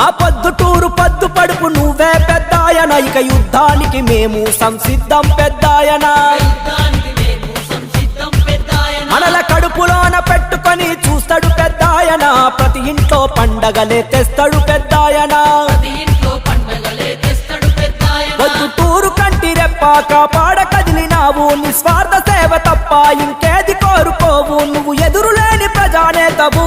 మా పొద్దుటూరు పద్దు పడుపు నువ్వే పెద్దాయన. ఇక యుద్ధానికి మేము సంసిద్ధం పెద్దాయన. మనల కడుపులోన పెట్టుకొని చూస్తాడు పెద్దాయన. ప్రతి ఇంట్లో పండగలే తెస్తాడు పెద్దాయన. పొద్దుటూరు కంటి రెప్ప కాపాడ కదిలినావు. నిస్వార్థ సేవ తప్ప ఇంకేది కోరుకోవు. నువ్వు ఎదురులేని ప్రజానేతవు.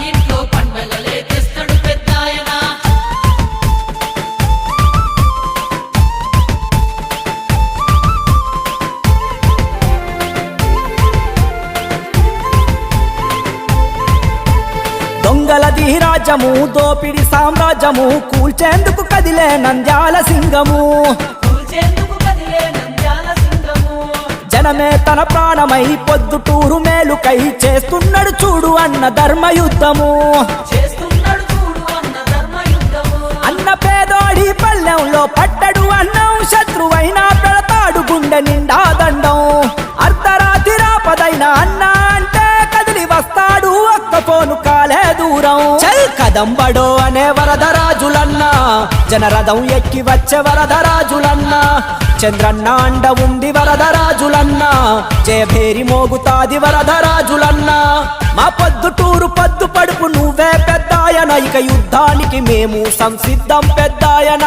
ధీరాజము దోపిడి సామ్రాజ్యము కూల్చేందుకు కదిలే నంద్యాల సింగము. జనమే తన ప్రాణమై పొద్దుటూరు మేలుకై చేస్తున్నాడు చూడు అన్న ధర్మయుద్ధము. చేస్తున్నాడు చూడు అన్న ధర్మ యుద్ధము అన్న పేదోడి పల్లెంలో పట్టడు చల్ అనే వరదరాజులన్నా జనరథం ఎక్కి వచ్చే వరదరాజులన్నా చంద్రన్న అండ ఉంది వరదరాజులన్నా చేభేరి మోగుతాది వరదరాజులన్నా మా పొద్దుటూరు పద్దు పడుపు నువ్వే పెద్దాయన ఇక యుద్ధానికి మేము సంసిద్ధం పెద్దాయన.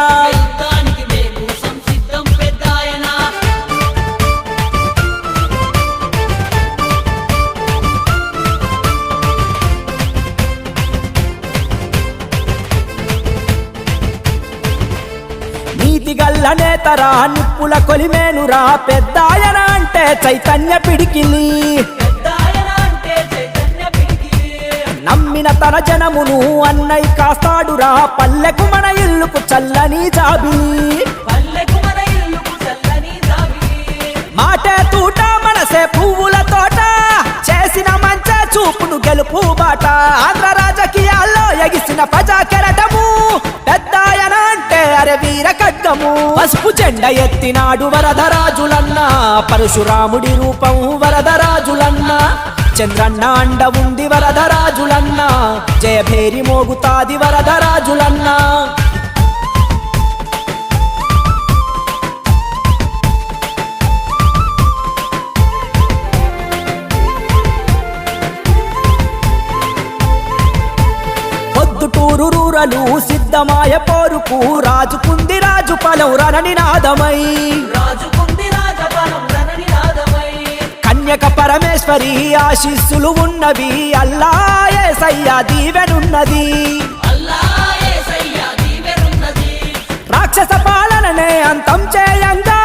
నీతి గల్ల నేతరా నిప్పుల కొలిమేనురా. పెద్దాయన అంటే చైతన్య పిడికిలి. నమ్మిన తన జనమును అన్నయ్య కాస్తాడురా. పల్లెకు మన ఇల్లుకు చల్లని జాబి మాటే తూట మనసే పువ్వుల తోట. చేసిన మంచే చూపును గెలుపు బాట. ఆంధ్ర రాజకీయాల్లో ఎగిసిన ప్రజా పసుపు చెండ ఎత్తినాడు వరదరాజులన్న. పరశురాముడి రూపం వరదరాజులన్న. చంద్రన్న అండ ఉంది వరదరాజులన్న. జయభేరి మోగుతాది వరదరాజులన్న. పొద్దుటూరు రూరలు సిద్ధమాయ పోరుకు రాజుకుంది రాజు పలం రణని నాదమై. కన్యక పరమేశ్వరి ఆశీస్సులు ఉన్నవి అల్లాయే సయ్యా దీవెనున్నది. రాక్షస పాలననే అంతం చేయంగా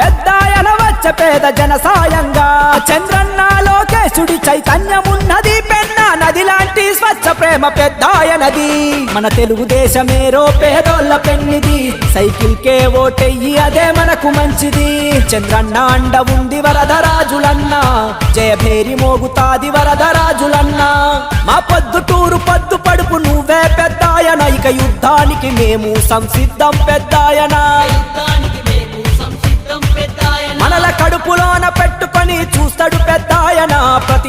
పెద్దాయన వచ్చ పేద జనసాయంగా సాయంగా. చంద్రన్న చైతన్యమున్నది పెన్న నది లాంటి స్వచ్ఛ ప్రేమ పెద్దాయనది. మన తెలుగుదేశమేరో పేదోళ్ళ పెన్నిది. సైకిల్ కే ఓటెయ్యి అదే మనకు మంచిది. చంద్రన్న అండ ఉంది వరదరాజులన్నా. జయభేరి మోగుతాది వరదరాజులన్నా. మా పొద్దుటూరు పద్దు పడుపు నువ్వే పెద్దాయన. ఇక యుద్ధానికి మేము సంసిద్ధం పెద్దాయన.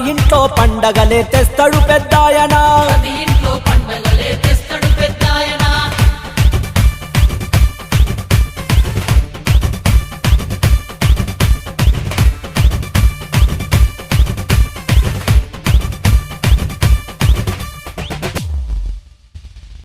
ఇంట్లో పండగలే తెస్తాడు